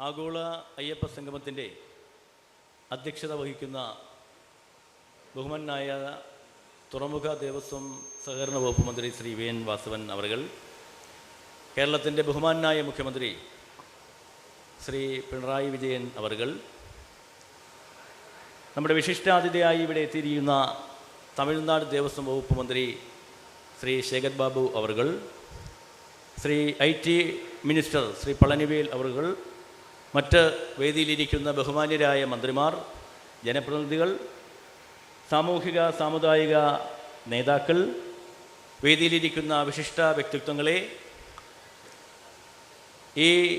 ആഗോള അയ്യപ്പ സംഗമത്തിന്റെ അധ്യക്ഷത വഹിക്കുന്ന ബഹുമാനായ തുറമുഖ ദേവസ്വം സഹകരണ വകുപ്പ് മന്ത്രി ശ്രീ വി എൻ വാസവൻ അവർകൾ കേരളത്തിന്റെ ബഹുമാനായ മുഖ്യമന്ത്രി ശ്രീ പിണറായി വിജയൻ അവർകൾ നമ്മുടെ വിശിഷ്ടാതിഥിയായി ഇവിടെ എത്തിയിരിക്കുന്ന തമിഴ്നാട് ദേവസ്വം വകുപ്പ് മന്ത്രി ശ്രീ ശേഖർ ബാബു അവർകൾ Shri I T minister Shri Palanivel അവറുകൾ മറ്റ് വേദിയിലിരിക്കുന്ന ബഹുമാന്യരായ മന്ത്രിമാർ ജനപ്രതിനിധികൾ സാമൂഹിക സാമുദായിക നേതാക്കൾ വേദിയിലിരിക്കുന്ന വിശിഷ്ട വ്യക്തിത്വങ്ങളെ ഈ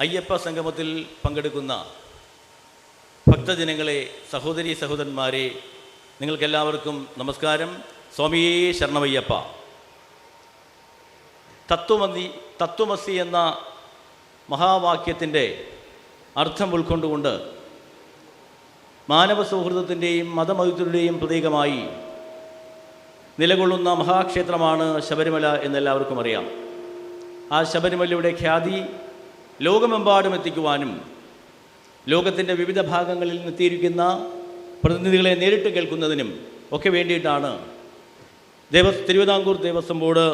അയ്യപ്പ സംഗമത്തിൽ പങ്കെടുക്കുന്ന ഭക്തജനങ്ങളെ സഹോദരി സഹോദരന്മാരെ നിങ്ങൾക്കെല്ലാവർക്കും നമസ്കാരം. സ്വാമിയേ ശരണമയ്യപ്പ. തത്വമന്തി തത്വമസി എന്ന മഹാവാക്യത്തിന്റെ അർത്ഥം ഉൾക്കൊണ്ടുകൊണ്ട് മാനവ സൗഹൃദത്തിന്റെയും മതമൈത്രിയുടെയും പ്രതീകമായി നിലകൊള്ളുന്ന മഹാക്ഷേത്രമാണ് ശബരിമല എന്നെല്ലാവർക്കും അറിയാം. ആ ശബരിമലയുടെ ഖ്യാതി ലോകമെമ്പാടും എത്തിക്കുവാനും ലോകത്തിന്റെ വിവിധ ഭാഗങ്ങളിൽ എത്തിയിരിക്കുന്ന പ്രതിനിധികളെ നേരിട്ട് കേൾക്കുന്നതിനും ഒക്കെ വേണ്ടിയിട്ടാണ് ദേവസ് തിരുവിതാംകൂർ ദേവസ്വം ബോർഡ്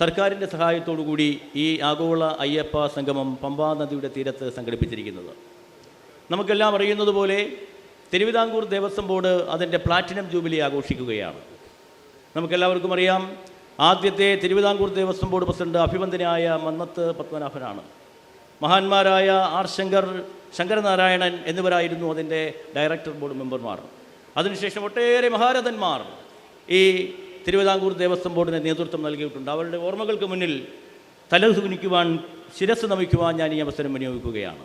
സർക്കാരിന്റെ സഹായത്തോടു കൂടി ഈ ആഗോള അയ്യപ്പ സംഗമം പമ്പാ നദിയുടെ തീരത്ത് സംഘടിപ്പിച്ചിരിക്കുന്നത്. നമുക്കെല്ലാം അറിയുന്നത് പോലെ തിരുവിതാംകൂർ ദേവസ്വം ബോർഡ് അതിന്റെ പ്ലാറ്റിനം ജൂബിലി ആഘോഷിക്കുകയാണ്. നമുക്കെല്ലാവർക്കും അറിയാം ആദ്യത്തെ തിരുവിതാംകൂർ ദേവസ്വം ബോർഡ് പ്രസിഡന്റ് അഭിമന്ദനായ മന്നത്ത് പത്മനാഭനാണ്. മഹാന്മാരായ ആർ ശങ്കർ ശങ്കരനാരായണൻ എന്നിവരായിരുന്നു അതിന്റെ ഡയറക്ടർ ബോർഡ് മെമ്പർമാർ. അതിനുശേഷം ഒട്ടേറെ മഹാരഥന്മാർ ഈ തിരുവിതാംകൂർ ദേവസ്വം ബോർഡിന് നേതൃത്വം നൽകിയിട്ടുണ്ട്. അവരുടെ ഓർമ്മകൾക്ക് മുന്നിൽ തലകുനിക്കുവാൻ ശിരസ് നമിക്കുവാൻ ഞാൻ ഈ അവസരം വിനിയോഗിക്കുകയാണ്.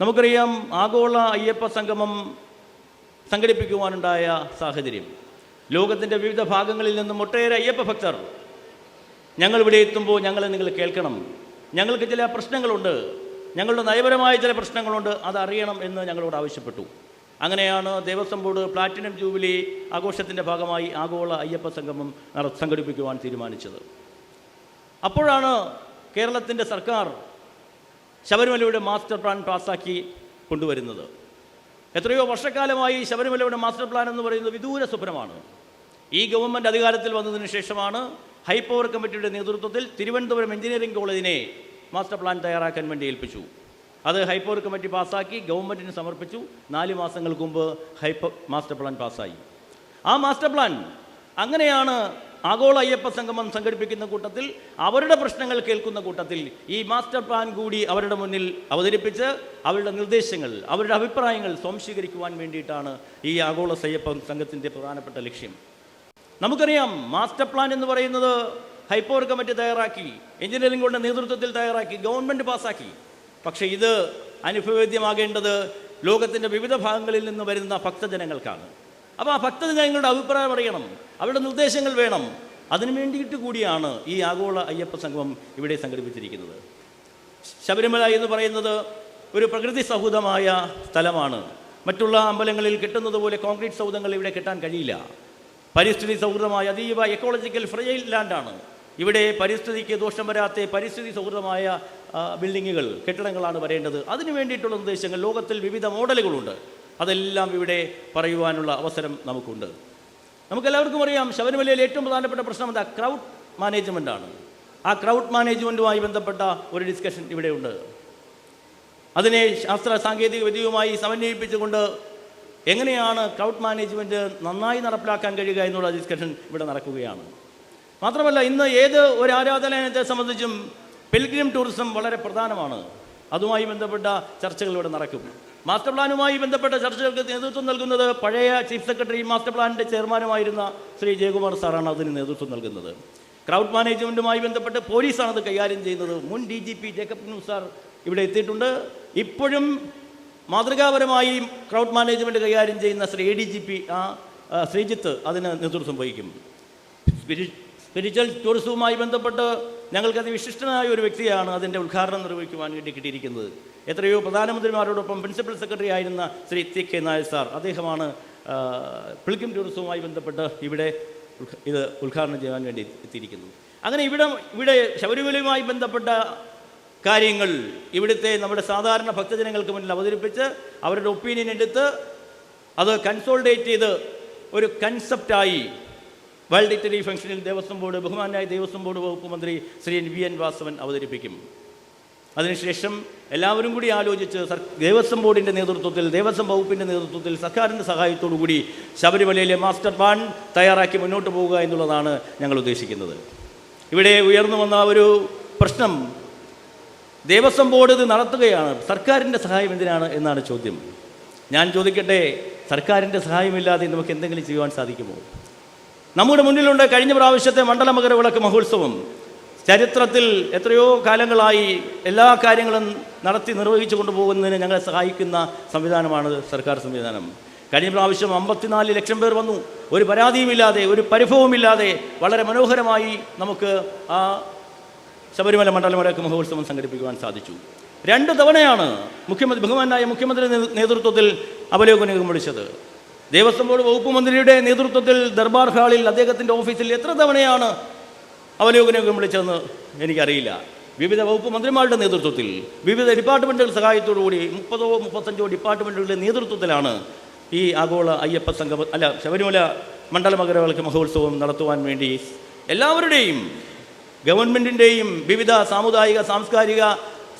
നമുക്കറിയാം ആഗോള അയ്യപ്പ സംഗമം സംഘടിപ്പിക്കുവാനുണ്ടായ സാഹചര്യം. ലോകത്തിന്റെ വിവിധ ഭാഗങ്ങളിൽ നിന്നും ഒട്ടേറെ അയ്യപ്പ ഭക്തർ ഞങ്ങൾ ഇവിടെ എത്തുമ്പോൾ ഞങ്ങളെ നിങ്ങൾ കേൾക്കണം. ഞങ്ങൾക്ക് ചില പ്രശ്നങ്ങളുണ്ട്. ഞങ്ങളുടെ നയപരമായ ചില പ്രശ്നങ്ങളുണ്ട്. അത് അറിയണം എന്ന് ഞങ്ങളോട് ആവശ്യപ്പെട്ടു. അങ്ങനെയാണ് ദേവസ്വം ബോർഡ് പ്ലാറ്റിനം ജൂബിലി ആഘോഷത്തിന്റെ ഭാഗമായി ആഗോള അയ്യപ്പ സംഗമം സംഘടിപ്പിക്കുവാൻ തീരുമാനിച്ചത്. അപ്പോഴാണ് കേരളത്തിന്റെ സർക്കാർ ശബരിമലയുടെ മാസ്റ്റർ പ്ലാൻ പാസ്സാക്കി കൊണ്ടുവരുന്നത്. എത്രയോ വർഷക്കാലമായി ശബരിമലയുടെ മാസ്റ്റർ പ്ലാൻ എന്ന് പറയുന്നത് വിദൂര സ്വപ്നമാണ്. ഈ ഗവൺമെന്റ് അധികാരത്തിൽ വന്നതിന് ശേഷമാണ് ഹൈപ്പവർ കമ്മിറ്റിയുടെ നേതൃത്വത്തിൽ തിരുവനന്തപുരം എഞ്ചിനീയറിംഗ് കോളേജിനെ മാസ്റ്റർ പ്ലാൻ തയ്യാറാക്കാൻ വേണ്ടി ഏൽപ്പിച്ചു. അത് ഹൈപ്പോർ കമ്മിറ്റി പാസ്സാക്കി ഗവൺമെന്റിന് സമർപ്പിച്ചു. നാല് മാസങ്ങൾക്ക് മുമ്പ് ഹൈപ്പ മാസ്റ്റർ പ്ലാൻ പാസ്സായി. ആ മാസ്റ്റർ പ്ലാൻ അങ്ങനെയാണ് ആഗോള അയ്യപ്പ സംഗമം സംഘടിപ്പിക്കുന്ന കൂട്ടത്തിൽ അവരുടെ പ്രശ്നങ്ങൾ കേൾക്കുന്ന കൂട്ടത്തിൽ ഈ മാസ്റ്റർ പ്ലാൻ കൂടി അവരുടെ മുന്നിൽ അവതരിപ്പിച്ച് അവരുടെ നിർദ്ദേശങ്ങൾ അവരുടെ അഭിപ്രായങ്ങൾ സ്വാംശീകരിക്കുവാൻ വേണ്ടിയിട്ടാണ് ഈ ആഗോള അയ്യപ്പ സംഘത്തിന്റെ പ്രധാനപ്പെട്ട ലക്ഷ്യം. നമുക്കറിയാം മാസ്റ്റർ പ്ലാൻ എന്ന് പറയുന്നത് ഹൈപ്പോർ കമ്മിറ്റി തയ്യാറാക്കി എഞ്ചിനീയറിംഗ് കൊണ്ട് നേതൃത്വത്തിൽ തയ്യാറാക്കി ഗവൺമെന്റ് പാസ്സാക്കി. പക്ഷേ ഇത് അനുഭവേദ്യമാകേണ്ടത് ലോകത്തിന്റെ വിവിധ ഭാഗങ്ങളിൽ നിന്ന് വരുന്ന ഭക്തജനങ്ങൾക്കാണ്. അപ്പോൾ ആ ഭക്തജനങ്ങളുടെ അഭിപ്രായം അറിയണം. അവരുടെ നിർദ്ദേശങ്ങൾ വേണം. അതിനു വേണ്ടിയിട്ട് കൂടിയാണ് ഈ ആഗോള അയ്യപ്പ സംഗമം ഇവിടെ സംഘടിപ്പിച്ചിരിക്കുന്നത്. ശബരിമല എന്ന് പറയുന്നത് ഒരു പ്രകൃതി സൗഹൃദമായ സ്ഥലമാണ്. മറ്റുള്ള അമ്പലങ്ങളിൽ കിട്ടുന്നത് പോലെ കോൺക്രീറ്റ് സൗധങ്ങൾ ഇവിടെ കിട്ടാൻ കഴിയില്ല. പരിസ്ഥിതി സൗഹൃദമായ അതീവ എക്കോളജിക്കൽ ഫ്രൈ ലാൻഡാണ് ഇവിടെ പരിസ്ഥിതിക്ക് ദോഷം വരാത്ത പരിസ്ഥിതി സൗഹൃദമായ ബിൽഡിങ്ങുകൾ കെട്ടിടങ്ങളാണ് വരേണ്ടത്. അതിനു വേണ്ടിയിട്ടുള്ള നിർദ്ദേശങ്ങൾ ലോകത്തിൽ വിവിധ മോഡലുകളുണ്ട്. അതെല്ലാം ഇവിടെ പറയുവാനുള്ള അവസരം നമുക്കുണ്ട്. നമുക്കെല്ലാവർക്കും അറിയാം ശബരിമലയിൽ ഏറ്റവും പ്രധാനപ്പെട്ട പ്രശ്നം എന്താ? ക്രൗഡ് മാനേജ്മെന്റാണ് ആ ക്രൗഡ് മാനേജ്മെന്റുമായി ബന്ധപ്പെട്ട ഒരു ഡിസ്കഷൻ ഇവിടെയുണ്ട് അതിനെ ശാസ്ത്ര സാങ്കേതിക വിദ്യയുമായി സമന്വയിപ്പിച്ചുകൊണ്ട് എങ്ങനെയാണ് ക്രൗഡ് മാനേജ്മെന്റ് നന്നായി നടപ്പിലാക്കാൻ കഴിയുക എന്നുള്ള ഡിസ്കഷൻ ഇവിടെ നടക്കുകയാണ്. മാത്രമല്ല ഇന്ന് ഏത് ഒരു ആരാധനാലയത്തെ സംബന്ധിച്ചും പിൽഗ്രിം ടൂറിസം വളരെ പ്രധാനമാണ്. അതുമായി ബന്ധപ്പെട്ട ചർച്ചകൾ ഇവിടെ നടക്കും. മാസ്റ്റർ പ്ലാനുമായി ബന്ധപ്പെട്ട ചർച്ചകൾക്ക് നേതൃത്വം നൽകുന്നത് പഴയ ചീഫ് സെക്രട്ടറി മാസ്റ്റർ പ്ലാനിന്റെ ചെയർമാനുമായിരുന്ന ശ്രീ ജയകുമാർ സാറാണ് അതിന് നേതൃത്വം നൽകുന്നത്. ക്രൗഡ് മാനേജ്മെന്റുമായി ബന്ധപ്പെട്ട് പോലീസാണ് അത് കൈകാര്യം ചെയ്യുന്നത്. മുൻ ഡി ജി പി ജേക്കബ് ന്യൂസ് സാർ ഇവിടെ എത്തിയിട്ടുണ്ട്. ഇപ്പോഴും മാതൃകാപരമായി ക്രൗഡ് മാനേജ്മെന്റ് കൈകാര്യം ചെയ്യുന്ന Shri A D G P ആ ശ്രീജിത്ത് അതിന് നേതൃത്വം വഹിക്കും. സ്പിരിച്വൽ ടൂറിസവുമായി ബന്ധപ്പെട്ട് ഞങ്ങൾക്കത് വിശിഷ്ടനായ ഒരു വ്യക്തിയാണ് അതിന്റെ ഉദ്ഘാടനം നിർവഹിക്കുവാൻ വേണ്ടി കിട്ടിയിരിക്കുന്നത്. എത്രയോ പ്രധാനമന്ത്രിമാരോടൊപ്പം പ്രിൻസിപ്പൽ സെക്രട്ടറി ആയിരുന്ന Shri T K Nair sir അദ്ദേഹമാണ് പിളിക്കും ടൂറിസവുമായി ബന്ധപ്പെട്ട് ഇവിടെ ഇത് ഉദ്ഘാടനം ചെയ്യാൻ വേണ്ടി എത്തിയിരിക്കുന്നത് അങ്ങനെ ഇവിടെ ഇവിടെ ശബരിമലയുമായി ബന്ധപ്പെട്ട കാര്യങ്ങൾ ഇവിടുത്തെ നമ്മുടെ സാധാരണ ഭക്തജനങ്ങൾക്ക് മുന്നിൽ അവതരിപ്പിച്ച് അവരുടെ ഒപ്പീനിയൻ എടുത്ത് അത് കൺസോൾഡേറ്റ് ചെയ്ത് ഒരു കൺസെപ്റ്റായി വേൾഡ് ഇറ്റലി ഫംഗ്ഷനിൽ ദേവസ്വം ബോർഡ് ബഹുമാനായ ദേവസ്വം ബോർഡ് വകുപ്പ് മന്ത്രി ശ്രീ വി എൻ വാസവൻ അവതരിപ്പിക്കും. അതിനുശേഷം എല്ലാവരും കൂടി ആലോചിച്ച് ദേവസ്വം ബോർഡിന്റെ നേതൃത്വത്തിൽ ദേവസ്വം വകുപ്പിന്റെ നേതൃത്വത്തിൽ സർക്കാരിന്റെ സഹായത്തോടു കൂടി ശബരിമലയിലെ മാസ്റ്റർ പ്ലാൻ തയ്യാറാക്കി മുന്നോട്ട് പോവുക എന്നുള്ളതാണ് ഞങ്ങൾ ഉദ്ദേശിക്കുന്നത്. ഇവിടെ ഉയർന്നു വന്ന ഒരു പ്രശ്നം ദേവസ്വം ബോർഡ് ഇത് നടത്തുകയാണ് സർക്കാരിന്റെ സഹായം എന്തിനാണ് എന്നാണ് ചോദ്യം. ഞാൻ ചോദിക്കട്ടെ സർക്കാരിന്റെ സഹായമില്ലാതെ നമുക്ക് എന്തെങ്കിലും ചെയ്യുവാൻ സാധിക്കുമോ? നമ്മുടെ മുന്നിലുണ്ട് കഴിഞ്ഞ പ്രാവശ്യത്തെ മണ്ഡല വിളക്ക് മഹോത്സവം. ചരിത്രത്തിൽ എത്രയോ കാലങ്ങളായി എല്ലാ കാര്യങ്ങളും നടത്തി നിർവഹിച്ചു കൊണ്ടുപോകുന്നതിന് ഞങ്ങളെ സഹായിക്കുന്ന സംവിധാനമാണ് സർക്കാർ സംവിധാനം. കഴിഞ്ഞ പ്രാവശ്യം അമ്പത്തിനാല് ലക്ഷം പേർ വന്നു. ഒരു പരാതിയുമില്ലാതെ ഒരു പരിഭവമില്ലാതെ വളരെ മനോഹരമായി നമുക്ക് ആ ശബരിമല മണ്ഡലമടക്ക മഹോത്സവം സംഘടിപ്പിക്കുവാൻ സാധിച്ചു. രണ്ട് തവണയാണ് മുഖ്യമന്ത്രി ബഹുമാനായ മുഖ്യമന്ത്രി നേതൃത്വത്തിൽ അവലോകനം വിളിച്ചത്. ദേവസ്വം ബോർഡ് വകുപ്പ് മന്ത്രിയുടെ നേതൃത്വത്തിൽ ദർബാർ ഹാളിൽ അദ്ദേഹത്തിന്റെ ഓഫീസിൽ എത്ര തവണയാണ് അവലോകനം വിളിച്ചതെന്ന് എനിക്കറിയില്ല. വിവിധ വകുപ്പ് മന്ത്രിമാരുടെ നേതൃത്വത്തിൽ വിവിധ ഡിപ്പാർട്ട്മെന്റുകൾ സഹായത്തോടുകൂടി മുപ്പതോ മുപ്പത്തഞ്ചോ ഡിപ്പാർട്ട്മെന്റുകളുടെ നേതൃത്വത്തിലാണ് ഈ ആഗോള അയ്യപ്പ സംഗമ അല്ല ശബരിമല മണ്ഡല മകരവിളക്ക് മഹോത്സവം നടത്തുവാൻ വേണ്ടി എല്ലാവരുടെയും ഗവൺമെന്റിന്റെയും വിവിധ സാമുദായിക സാംസ്കാരിക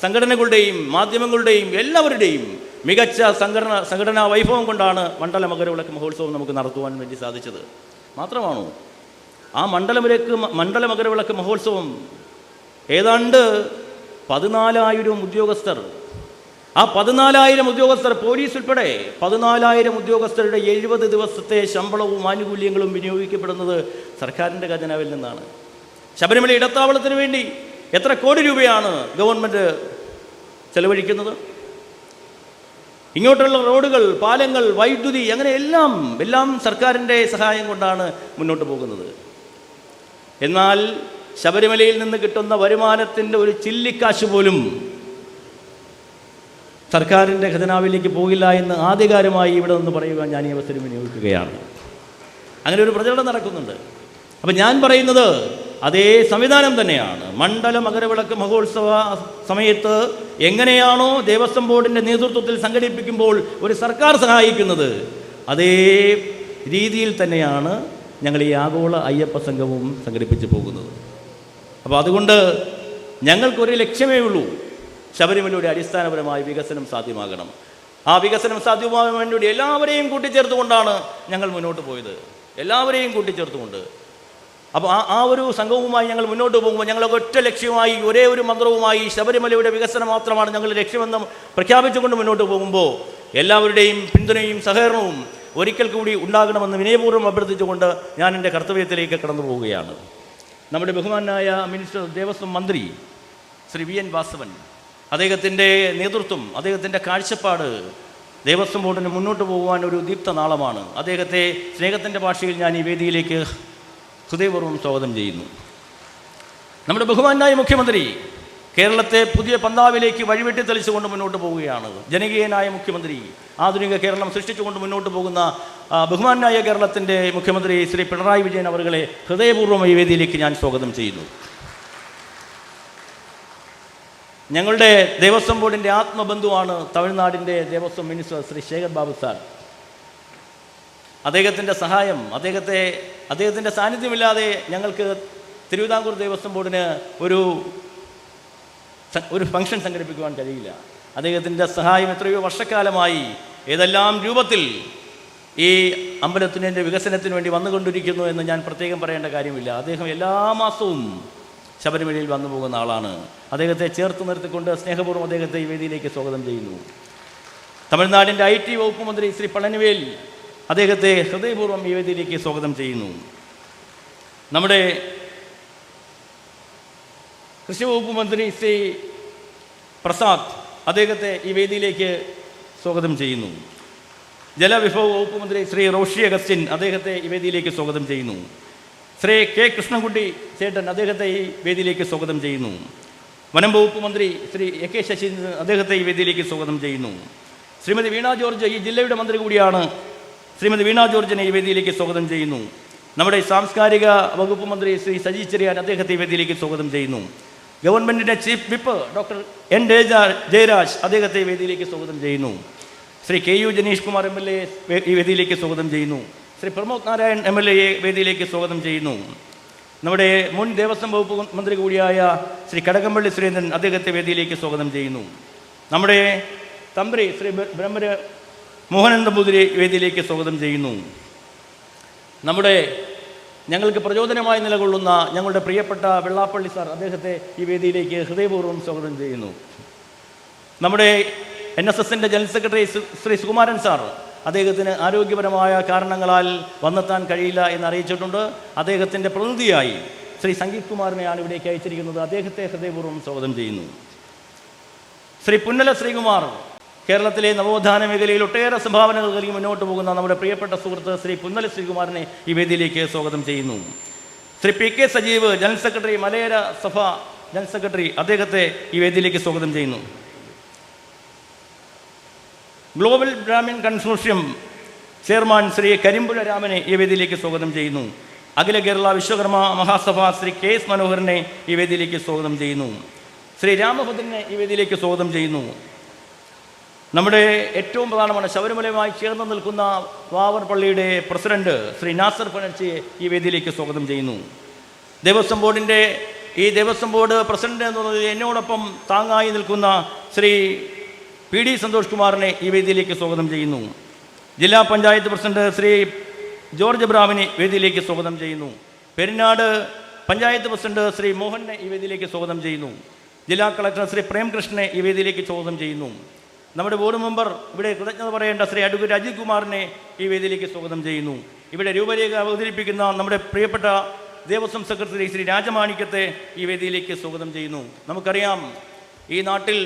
സംഘടനകളുടെയും മാധ്യമങ്ങളുടെയും എല്ലാവരുടെയും മികച്ച സംഘടന സംഘടനാ വൈഭവം കൊണ്ടാണ് മണ്ഡല മകരവിളക്ക് മഹോത്സവം നമുക്ക് നടത്തുവാൻ വേണ്ടി സാധിച്ചത്. മാത്രമാണോ? ആ മണ്ഡലമിലേക്ക് മണ്ഡല മകരവിളക്ക് മഹോത്സവം ഏതാണ്ട് പതിനാലായിരം ഉദ്യോഗസ്ഥർ. ആ പതിനാലായിരം ഉദ്യോഗസ്ഥർ പോലീസ് ഉൾപ്പെടെ പതിനാലായിരം ഉദ്യോഗസ്ഥരുടെ എഴുപത് ദിവസത്തെ ശമ്പളവും ആനുകൂല്യങ്ങളും വിനിയോഗിക്കപ്പെടുന്നത് സർക്കാരിന്റെ ഖജനാവിൽ നിന്നാണ്. ശബരിമല ഇടത്താവളത്തിന് വേണ്ടി എത്ര കോടി രൂപയാണ് ഗവൺമെന്റ് ചെലവഴിക്കുന്നത്? ഇങ്ങോട്ടുള്ള റോഡുകൾ പാലങ്ങൾ വൈദ്യുതി അങ്ങനെ എല്ലാം എല്ലാം സർക്കാരിന്റെ സഹായം കൊണ്ടാണ് മുന്നോട്ട് പോകുന്നത്. എന്നാൽ ശബരിമലയിൽ നിന്ന് കിട്ടുന്ന വരുമാനത്തിന്റെ ഒരു ചില്ലിക്കാശ് പോലും സർക്കാരിന്റെ ഖജനാവിലേക്ക് പോകില്ല എന്ന് ആധികാരമായി ഇവിടെ നിന്ന് പറയുവാൻ ഞാൻ ഈ അവസരം വിനിയോഗിക്കുകയാണ്. അങ്ങനെ ഒരു പ്രചരണം നടക്കുന്നുണ്ട്. അപ്പം ഞാൻ പറയുന്നത് അതേ സംവിധാനം തന്നെയാണ്. മണ്ഡല മകരവിളക്ക് മഹോത്സവ സമയത്ത് എങ്ങനെയാണോ ദേവസ്വം ബോർഡിന്റെ നേതൃത്വത്തിൽ സംഘടിപ്പിക്കുമ്പോൾ ഒരു സർക്കാർ സഹായിക്കുന്നത് അതേ രീതിയിൽ തന്നെയാണ് ഞങ്ങൾ ഈ ആഗോള അയ്യപ്പ സംഘവും സംഘടിപ്പിച്ച് പോകുന്നത്. അപ്പോൾ അതുകൊണ്ട് ഞങ്ങൾക്കൊരു ലക്ഷ്യമേ ഉള്ളൂ ശബരിമലയുടെ അടിസ്ഥാനപരമായ വികസനം സാധ്യമാകണം. ആ വികസനം സാധ്യമാകാൻ വേണ്ടി എല്ലാവരെയും കൂട്ടിച്ചേർത്തുകൊണ്ടാണ് ഞങ്ങൾ മുന്നോട്ട് പോയത്. എല്ലാവരെയും കൂട്ടിച്ചേർത്തുകൊണ്ട് അപ്പോൾ ആ ആ ഒരു സംഘവുമായി ഞങ്ങൾ മുന്നോട്ട് പോകുമ്പോൾ ഞങ്ങൾ ഒറ്റ ലക്ഷ്യമായി ഒരേ ഒരു മന്ത്രവുമായി ശബരിമലയുടെ വികസനം മാത്രമാണ് ഞങ്ങൾ ലക്ഷ്യമെന്ന് പ്രഖ്യാപിച്ചുകൊണ്ട് മുന്നോട്ട് പോകുമ്പോൾ എല്ലാവരുടെയും പിന്തുണയും സഹകരണവും ഒരിക്കൽ കൂടി ഉണ്ടാകണമെന്ന് വിനയപൂർവം അഭ്യർത്ഥിച്ചുകൊണ്ട് ഞാൻ എന്റെ കർത്തവ്യത്തിലേക്ക് കടന്നു പോവുകയാണ്. നമ്മുടെ ബഹുമാനായ മിനിസ്റ്റർ ദേവസ്വം മന്ത്രി ശ്രീ വി എൻ വാസവൻ അദ്ദേഹത്തിന്റെ നേതൃത്വം അദ്ദേഹത്തിന്റെ കാഴ്ചപ്പാട് ദേവസ്വം ബോർഡിന് മുന്നോട്ട് പോകുവാൻ ഒരു ദീപ്ത നാളമാണ്. അദ്ദേഹത്തെ സ്നേഹത്തിന്റെ ഭാഷയിൽ ഞാൻ ഈ വേദിയിലേക്ക് ഹൃദയപൂർവം സ്വാഗതം ചെയ്യുന്നു. നമ്മുടെ ബഹുമാനായ മുഖ്യമന്ത്രി കേരളത്തെ പുതിയ പന്താവിലേക്ക് വഴിവെട്ടി തെളിച്ചുകൊണ്ട് മുന്നോട്ട് പോവുകയാണ്. ജനകീയനായ മുഖ്യമന്ത്രി ആധുനിക കേരളം സൃഷ്ടിച്ചുകൊണ്ട് മുന്നോട്ട് പോകുന്ന ബഹുമാനായ കേരളത്തിന്റെ മുഖ്യമന്ത്രി ശ്രീ പിണറായി വിജയൻ അവരെ ഹൃദയപൂർവം ഈ വേദിയിലേക്ക് ഞാൻ സ്വാഗതം ചെയ്യുന്നു. ഞങ്ങളുടെ ദേവസ്വം ബോർഡിന്റെ ആത്മബന്ധുവാണ് തമിഴ്നാടിന്റെ ദേവസ്വം മിനിസ്റ്റർ ശ്രീ ശേഖർ ബാബു സാർ. അദ്ദേഹത്തിന്റെ സഹായം അദ്ദേഹത്തെ അദ്ദേഹത്തിന്റെ സാന്നിധ്യമില്ലാതെ ഞങ്ങൾക്ക് തിരുവിതാംകൂർ ദേവസ്വം ബോർഡിന് ഒരു ഒരു ഫംഗ്ഷൻ സംഘടിപ്പിക്കുവാൻ കഴിയില്ല. അദ്ദേഹത്തിന്റെ സഹായം എത്രയോ വർഷക്കാലമായി ഏതെല്ലാം രൂപത്തിൽ ഈ അമ്പലത്തിന്റെ വികസനത്തിന് വേണ്ടി വന്നുകൊണ്ടിരിക്കുന്നു എന്ന് ഞാൻ പ്രത്യേകം പറയേണ്ട കാര്യമില്ല. അദ്ദേഹം എല്ലാ മാസവും ശബരിമലയിൽ വന്നു പോകുന്ന ആളാണ്. അദ്ദേഹത്തെ ചേർത്ത് നിർത്തിക്കൊണ്ട് സ്നേഹപൂർവം അദ്ദേഹത്തെ ഈ വേദിയിലേക്ക് സ്വാഗതം ചെയ്യുന്നു. തമിഴ്നാടിന്റെ ഐ ടി വകുപ്പ് മന്ത്രി ശ്രീ പളനിവേൽ അദ്ദേഹത്തെ ഹൃദയപൂർവം ഈ വേദിയിലേക്ക് സ്വാഗതം ചെയ്യുന്നു. നമ്മുടെ കൃഷി വകുപ്പ് മന്ത്രി ശ്രീ പ്രസാദ് അദ്ദേഹത്തെ ഈ വേദിയിലേക്ക് സ്വാഗതം ചെയ്യുന്നു. ജലവിഭവ വകുപ്പ് മന്ത്രി ശ്രീ റോഷി അഗസ്റ്റിൻ അദ്ദേഹത്തെ ഈ വേദിയിലേക്ക് സ്വാഗതം ചെയ്യുന്നു. ശ്രീ കെ കൃഷ്ണൻകുട്ടി ചേട്ടൻ അദ്ദേഹത്തെ ഈ വേദിയിലേക്ക് സ്വാഗതം ചെയ്യുന്നു. വനം വകുപ്പ് മന്ത്രി ശ്രീ എ കെ ശശീന്ദ്രൻ അദ്ദേഹത്തെ ഈ വേദിയിലേക്ക് സ്വാഗതം ചെയ്യുന്നു. ശ്രീമതി വീണ ജോർജ് ഈ ജില്ലയുടെ മന്ത്രി കൂടിയാണ് ശ്രീമതി വീണ ജോർജിനെ ഈ വേദിയിലേക്ക് സ്വാഗതം ചെയ്യുന്നു. നമ്മുടെ സാംസ്കാരിക വകുപ്പ് മന്ത്രി ശ്രീ സജി ചെറിയാൻ അദ്ദേഹത്തെ ഈ വേദിയിലേക്ക് സ്വാഗതം ചെയ്യുന്നു. ഗവൺമെന്റിന്റെ ചീഫ് വിപ്പ് ഡോക്ടർ എൻ ജയജ ജയരാജ് അദ്ദേഹത്തെ വേദിയിലേക്ക് സ്വാഗതം ചെയ്യുന്നു. Shri K U Janeesh Kumar M L A ഈ വേദിയിലേക്ക് സ്വാഗതം ചെയ്യുന്നു. ശ്രീ പ്രമോദ് നാരായൺ എം എൽ എയെ വേദിയിലേക്ക് സ്വാഗതം ചെയ്യുന്നു. നമ്മുടെ മുൻ ദേവസ്വം വകുപ്പ് മന്ത്രി കൂടിയായ ശ്രീ കടകംപള്ളി സുരേന്ദ്രൻ അദ്ദേഹത്തെ വേദിയിലേക്ക് സ്വാഗതം ചെയ്യുന്നു. നമ്മുടെ തന്ത്രി ശ്രീ ബ്രഹ്മര മോഹനൻ മുതിരെ വേദിയിലേക്ക് സ്വാഗതം ചെയ്യുന്നു. നമ്മുടെ ഞങ്ങൾക്ക് പ്രചോദനമായി നിലകൊള്ളുന്ന ഞങ്ങളുടെ പ്രിയപ്പെട്ട വെള്ളാപ്പള്ളി സാർ അദ്ദേഹത്തെ ഈ വേദിയിലേക്ക് ഹൃദയപൂർവം സ്വാഗതം ചെയ്യുന്നു. നമ്മുടെ എൻ എസ് എസിന്റെ general secretary Shri Sukumaran sir അദ്ദേഹത്തിന് ആരോഗ്യപരമായ കാരണങ്ങളാൽ വന്നെത്താൻ കഴിയില്ല എന്ന് അറിയിച്ചിട്ടുണ്ട്. അദ്ദേഹത്തിന്റെ പ്രതിനിധിയായി ശ്രീ സംഗീത് കുമാറിനെയാണ് ഇവിടേക്ക് അയച്ചിരിക്കുന്നത്. അദ്ദേഹത്തെ ഹൃദയപൂർവം സ്വാഗതം ചെയ്യുന്നു. ശ്രീ പുന്നല ശ്രീകുമാർ കേരളത്തിലെ നവോത്ഥാന മേഖലയിൽ ഒട്ടേറെ സംഭാവനകൾ നൽകി മുന്നോട്ട് പോകുന്ന നമ്മുടെ പ്രിയപ്പെട്ട സുഹൃത്ത് ശ്രീ പുന്നല ശ്രീകുമാറിനെ ഈ വേദിയിലേക്ക് സ്വാഗതം ചെയ്യുന്നു. Shri P K Sajeev general secretary Malayara Sabha general secretary അദ്ദേഹത്തെ ഈ വേദിയിലേക്ക് സ്വാഗതം ചെയ്യുന്നു. Global Brahmin consortium chairman Shri Karimpuzha രാമനെ ഈ വേദിയിലേക്ക് സ്വാഗതം ചെയ്യുന്നു. അഖില കേരള വിശ്വകർമ്മ മഹാസഭ ശ്രീ കെ എസ് മനോഹരനെ ഈ വേദിയിലേക്ക് സ്വാഗതം ചെയ്യുന്നു. ശ്രീ രാമഭദ്രനെ ഈ വേദിയിലേക്ക് സ്വാഗതം ചെയ്യുന്നു. നമ്മുടെ ഏറ്റവും പ്രധാനമാണ് ശബരിമലയുമായി ചേർന്ന് നിൽക്കുന്ന വാവർ പള്ളിയുടെ പ്രസിഡന്റ് ശ്രീ നാസർ ബനർജിയെ ഈ വേദിയിലേക്ക് സ്വാഗതം ചെയ്യുന്നു. ദേവസ്വം ബോർഡിന്റെ ഈ ദേവസ്വം ബോർഡ് പ്രസിഡന്റ് എന്നുള്ളത് എന്നോടൊപ്പം താങ്ങായി നിൽക്കുന്ന ശ്രീ പി ഡി സന്തോഷ് കുമാറിനെ ഈ വേദിയിലേക്ക് സ്വാഗതം ചെയ്യുന്നു. ജില്ലാ പഞ്ചായത്ത് പ്രസിഡന്റ് ശ്രീ ജോർജ് എബ്രാമിനെ വേദിയിലേക്ക് സ്വാഗതം ചെയ്യുന്നു. പെരിനാട് പഞ്ചായത്ത് പ്രസിഡന്റ് ശ്രീ മോഹനെ ഈ വേദിയിലേക്ക് സ്വാഗതം ചെയ്യുന്നു. ജില്ലാ കളക്ടർ ശ്രീ പ്രേംകൃഷ്ണനെ ഈ വേദിയിലേക്ക് സ്വാഗതം ചെയ്യുന്നു. നമ്മുടെ ബോർഡ് മെമ്പർ ഇവിടെ കൃതജ്ഞത പറയേണ്ട ശ്രീ അഡ്വക്കേറ്റ് അജിത് കുമാറിനെ ഈ വേദിയിലേക്ക് സ്വാഗതം ചെയ്യുന്നു. ഇവിടെ രൂപരേഖ അവതരിപ്പിക്കുന്ന നമ്മുടെ പ്രിയപ്പെട്ട ദേവസ്വം സെക്രട്ടറി ശ്രീ രാജമാണിക്യത്തെ ഈ വേദിയിലേക്ക് സ്വാഗതം ചെയ്യുന്നു. നമുക്കറിയാം ഈ നാട്ടിൽ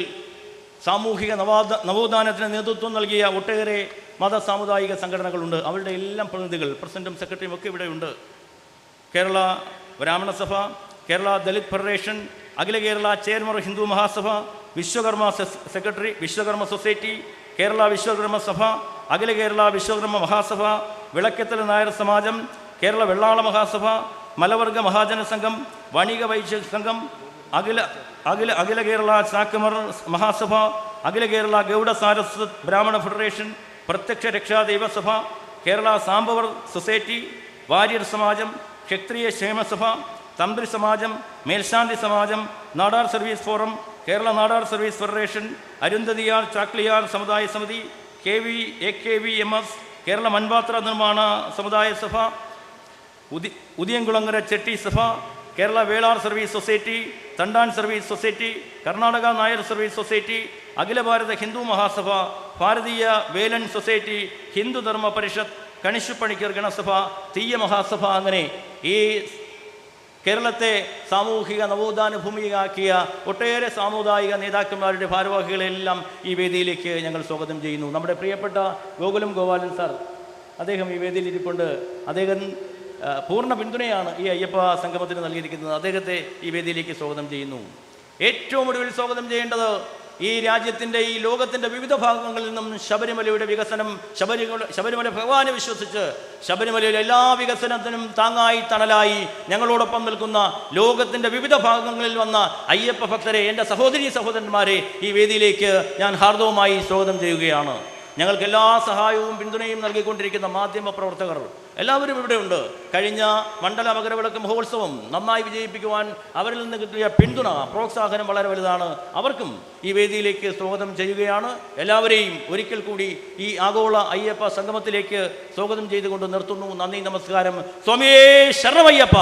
സാമൂഹിക നവാദ നവോത്ഥാനത്തിന് നേതൃത്വം നൽകിയ ഒട്ടേറെ മത സാമുദായിക സംഘടനകളുണ്ട്. അവരുടെ എല്ലാം പ്രതിനിധികൾ പ്രസിഡന്റും സെക്രട്ടറിയും ഒക്കെ ഇവിടെയുണ്ട് Kerala Brahmana Sabha Kerala Dalit federation Akhila Kerala Chermar Hindu Mahasabha Vishwakarma secretary Vishwakarma society Kerala Vishwakarma Sabha Akhila Kerala Vishwakarma Mahasabha വിളക്കത്തല Nair സമാജം കേരള വെള്ളാള മഹാസഭ മലവർഗ മഹാജന സംഘം വണിക വൈശ്യ സംഘം അഖില അഖില അഖില കേരള ചാക്കമർ മഹാസഭ അഖില കേരള ഗൗഡ സാരസ്വത് ബ്രാഹ്മണ federation Prathyaksha Raksha Daivasabha Kerala Sambavar society Warrier Samajam Kshatriya Kshemasabha Thanthri Samajam Melshanthi Samajam Nadar service forum Kerala Nadar service federation Arunthathiyar Chakliyar Samudaya Samithi K V A K V M S Kerala Manpathra Nirmana Samudaya Sabha ഉദി Udiyankulangara Chetti Sabha Kerala Velar service society Thandan service society Karnataka Nair service society Akhila Bharatha Hindu Mahasabha Bharatiya Velan society Hindu ധർമ്മ പരിഷത്ത് കണിശുപ്പണിക്കർ ഗണസഭ തീയ മഹാസഭ അങ്ങനെ ഈ കേരളത്തെ സാമൂഹിക നവോത്ഥാന ഭൂമിയാക്കിയ ഒട്ടേറെ സാമുദായിക നേതാക്കന്മാരുടെ ഭാരവാഹികളെല്ലാം ഈ വേദിയിലേക്ക് ഞങ്ങൾ സ്വാഗതം ചെയ്യുന്നു. നമ്മുടെ പ്രിയപ്പെട്ട ഗോകുലം ഗോപാലൻ സാർ അദ്ദേഹം ഈ വേദിയിൽ ഇരിപ്പുണ്ട്. അദ്ദേഹം പൂർണ പിന്തുണയാണ് ഈ അയ്യപ്പ സംഗമത്തിന് നൽകിയിരിക്കുന്നത്. അദ്ദേഹത്തെ ഈ വേദിയിലേക്ക് സ്വാഗതം ചെയ്യുന്നു. ഏറ്റവും ഒടുവിൽ സ്വാഗതം ചെയ്യേണ്ടത് ഈ രാജ്യത്തിന്റെ ഈ ലോകത്തിന്റെ വിവിധ ഭാഗങ്ങളിൽ നിന്നും ശബരിമലയുടെ വികസനം ശബരിമല ശബരിമല ഭഗവാനെ വിശ്വസിച്ച് ശബരിമലയിലെ എല്ലാ വികസനത്തിനും താങ്ങായി തണലായി ഞങ്ങളോടൊപ്പം നിൽക്കുന്ന ലോകത്തിന്റെ വിവിധ ഭാഗങ്ങളിൽ വന്ന അയ്യപ്പ ഭക്തരെ എന്റെ സഹോദരി സഹോദരന്മാരെ ഈ വേദിയിലേക്ക് ഞാൻ ഹാർദവുമായി സ്വാഗതം ചെയ്യുകയാണ്. ഞങ്ങൾക്ക് എല്ലാ സഹായവും പിന്തുണയും നൽകിക്കൊണ്ടിരിക്കുന്ന മാധ്യമ പ്രവർത്തകർ എല്ലാവരും ഇവിടെയുണ്ട് കഴിഞ്ഞ മണ്ഡല മകരവിളക്ക് മഹോത്സവം നന്നായി വിജയിപ്പിക്കുവാൻ അവരിൽ നിന്ന് കിട്ടിയ പിന്തുണ പ്രോത്സാഹനം വളരെ വലുതാണ്. അവർക്കും ഈ വേദിയിലേക്ക് സ്വാഗതം ചെയ്യുകയാണ്. എല്ലാവരെയും ഒരിക്കൽ കൂടി ഈ ആഗോള അയ്യപ്പ സംഗമത്തിലേക്ക് സ്വാഗതം ചെയ്തുകൊണ്ട് നിർത്തുന്നു. നന്ദി നമസ്കാരം. സ്വാമിയേ ശരണമയ്യപ്പ.